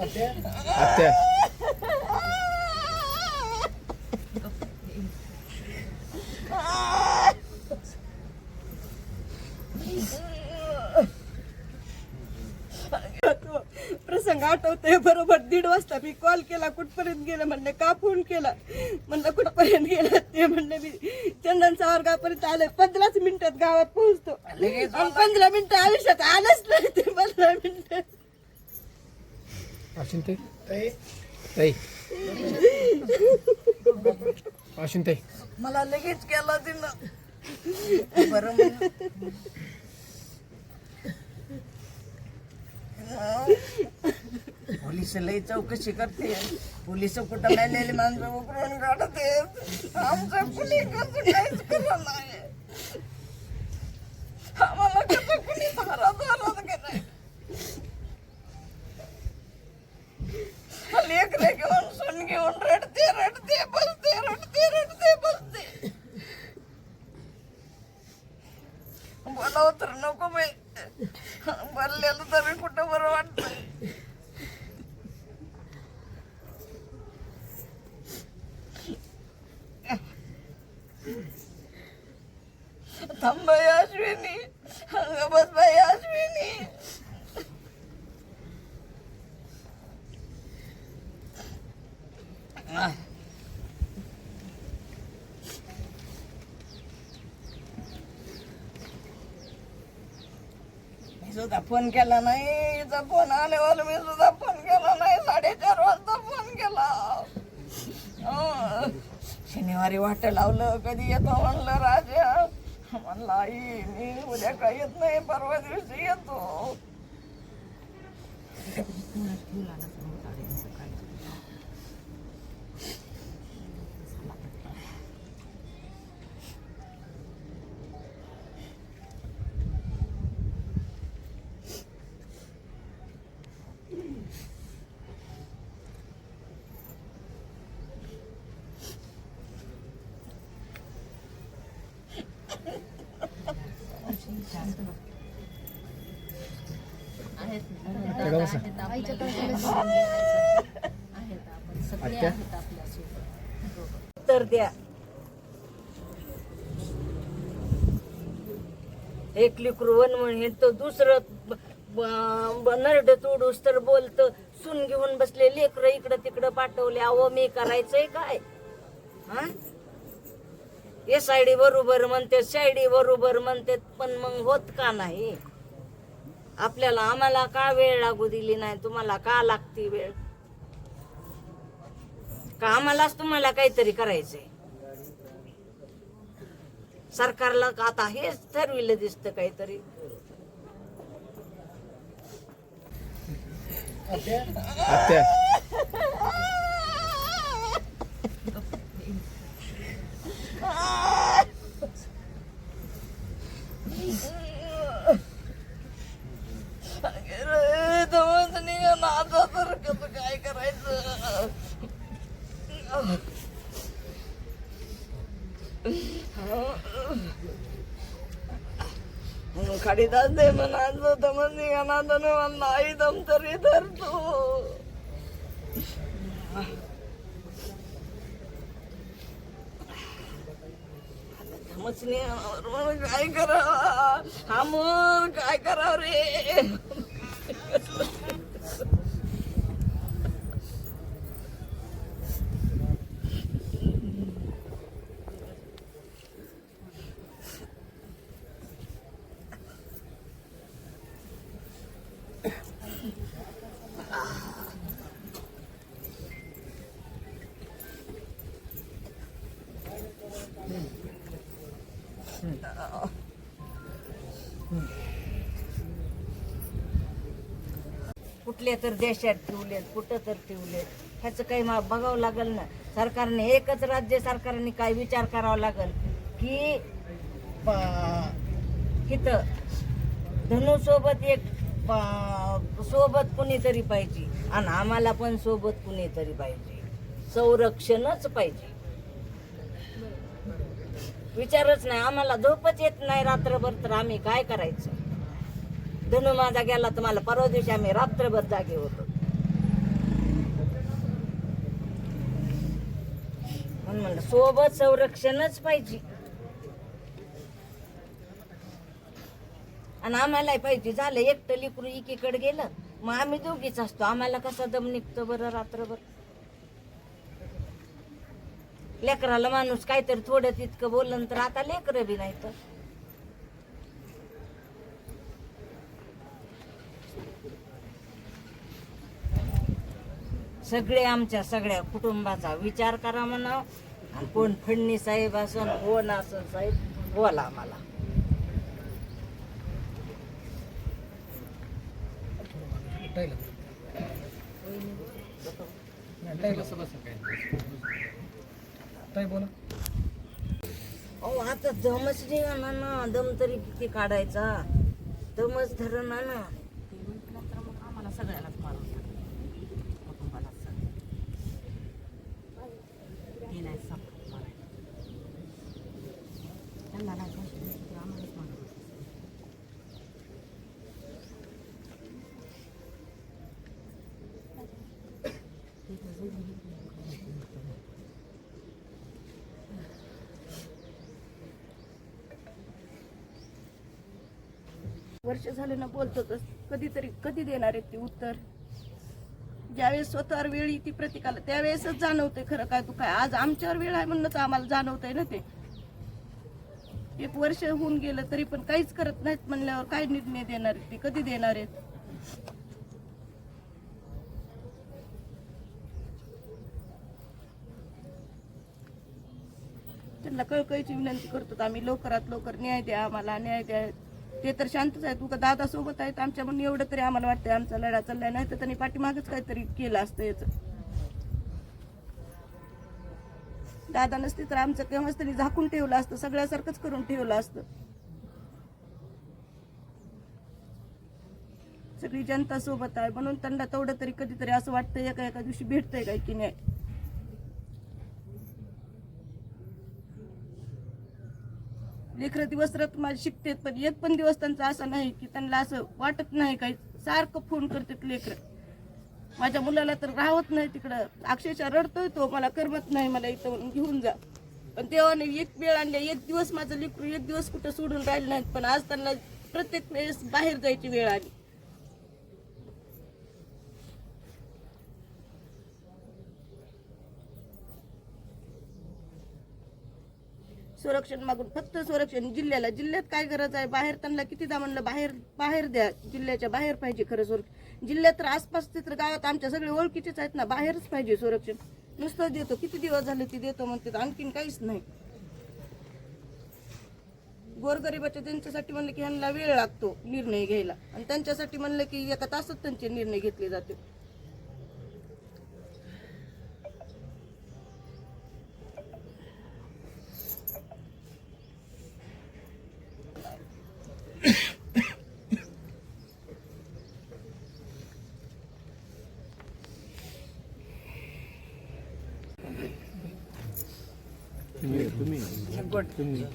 आत्या. प्रसंग आठवतोय बरोबर दीड वाजता मी कॉल केला कुठपर्यंत गेलं म्हणले का फोन केला? म्हणलं कुठपर्यंत गेलं ते म्हणले मी. चंदनचा वर्गापर्यंत आले पंधराच मिनिटात गावात पोहोचतो. पंधरा मिनिटं आयुष्यात आलंच नाही ते पंधरा मिनिटं. अश्विन ताई. मला लगेच केला तिनं. बरं. पोलीस लई चौकशी करते. पोलीस कुठं मेलेली माणसं उकरून काढते. आमचं कुणी कसं काहीच करत नाही. आम्हाला कसं कुणी धारा केलंय लेकरे घेऊन सून घेऊन रडते रडते बसते रडते रडते बसते. बोलावं तर नको बाई. भरलेलं तरी कुठं बरं वाटतं? थांब बाई अश्विनी अगं बस बाई अश्विनी मी सुद्धा फोन केला नाही. फोन आल्यावर मी सुद्धा फोन केला नाही. साडेचार वाजता फोन केला. अं, शनिवारी वाट लावलं. कधी येतो म्हणलं राजा. म्हणलं आई मी उद्या काय येत नाही. परवा दिवशी येतो. तेवढं बसा. आत्या? तर द्या. एक लिकरू वन म्हणे तो दुसरं नरड तोडूस तर बोलत सून घेऊन बसले लेकर इकडं तिकडं पाठवले. अहो मी करायचंय काय? हा? एस आय डी बरोबर म्हणते सायडी बरोबर म्हणते पण मग होत का नाही? आपल्याला आम्हाला का वेळ लागू दिली नाही? तुम्हाला का लागती वेळ? का आम्हालाच तुम्हाला काहीतरी करायचंय? सरकारला आता हेच ठरविलं दिसत काहीतरी. आत्या दमत निघा ना आता तर कसं काय करायचं खडीदास दे म्हणायचं दमत निघा ना तर दम तरी धरतो दमच काय करावा हा मग काय करावं रे कुठल्या तर देशात ठेवलेत कुठं तर ठेवलेत. ह्याचं काही मा- बघावं लागेल ना. सरकारने एकच राज्य सरकारने काय विचार करावा लागेल? की इथं धनु सोबत एक सोबत कुणीतरी पाहिजे. आणि आम्हाला पण सोबत कुणीतरी पाहिजे. संरक्षणच पाहिजे. विचारच नाही. आम्हाला झोपच येत नाही रात्रभर तर आम्ही काय करायचं? धनु माझा गेला तर मला परवा दिवशी आम्ही रात्रभर जागे होतो. म्हणून म्हणलं सोबत संरक्षणच पाहिजे. आणि आम्हाला पाहिजे. झालं एकटं लिकरू एकीकडे गेलं. मग आम्ही दोघीच असतो. आम्हाला कसा दम निघतो बरं रात्रभर? लेकराला माणूस काहीतरी थोडं तितकं बोललं तर आता लेकरं बी नाही तर. सगळे आमच्या सगळ्या कुटुंबाचा विचार करा म्हणा आणि कोण फडणी साहेब असन कोण असन साहेब बोला आम्हाला बोला. अहो आता दमच निघाला ना. दम तरी किती काढायचा? दमच धरणा ना. आम्हाला सगळ्यालाच मारून कुटुंबाला ते नाही सापडत मारायला त्यांना नाही आम्हालाच मारून वर्ष झालं ना बोलतोच कधीतरी कधी देणार आहेत ते उत्तर? ज्यावेळेस स्वतःवर वेळ ती प्रतिकाला त्यावेळेसच जाणवते खरं काय तू काय. आज आमच्यावर वेळ आहे म्हणणं तर आम्हाला जाणवतंय ना ते. एक वर्ष होऊन गेलं तरी पण काहीच करत नाहीत म्हणल्यावर काय निर्णय देणार आहेत ते? कधी देणार आहेत? त्यांना कळकळीची विनंती करतो आम्ही. लवकरात लवकर न्याय द्या आम्हाला न्याय द्या. ते तर शांतच आहेत. तुका दादा सोबत आहेत. आमच्या म्हणून एवढं तरी आम्हाला वाटतंय आमचा लढा चाललाय. नाही तर त्यांनी पाठीमागच काहीतरी केलं असतं याचं. दादा नसते तर आमचं केव्हाच त्यांनी झाकून ठेवलं असतं. सगळ्यासारखंच करून ठेवलं असतं. सगळी जनता सोबत आहे. म्हणून त्यांना तेवढं तरी कधीतरी असं वाटतंय एका एका दिवशी भेटतंय काय की नाही. लेकरं दिवस रात माझे शिकतेत पण एक पण दिवस त्यांचा असा नाही की त्यांना असं वाटत नाही काही. सारखं फोन करतात लेकर. माझ्या मुलाला तर राहत नाही तिकडं. अक्षरशः रडतोय तो मला करमत नाही मला इथं घेऊन जा. पण देवाने एक वेळ आणल्या एक दिवस माझं लेकरू एक दिवस कुठं सोडून राहिलं नाहीत पण आज त्यांना प्रत्येक वेळेस बाहेर जायची वेळ आली. संरक्षण मागून फक्त संरक्षण जिल्ह्याला. जिल्ह्यात काय गरज आहे? बाहेर त्यांना कितीदा म्हणलं? बाहेर बाहेर द्या. जिल्ह्याच्या बाहेर पाहिजे खरं संरक्षण. जिल्ह्यात तर आसपास तर गावात आमच्या सगळे ओळखीचेच आहेत ना. बाहेरच पाहिजे संरक्षण. नुसतं देतो. किती दिवस झाले ते देतो म्हणते आणखीन काहीच नाही. गोरगरिबाच्या त्यांच्यासाठी म्हणलं की ह्यांना वेळ लागतो निर्णय घ्यायला. आणि त्यांच्यासाठी म्हणलं की एका तासात त्यांचे निर्णय घेतले जाते तुम्ही तुम्ही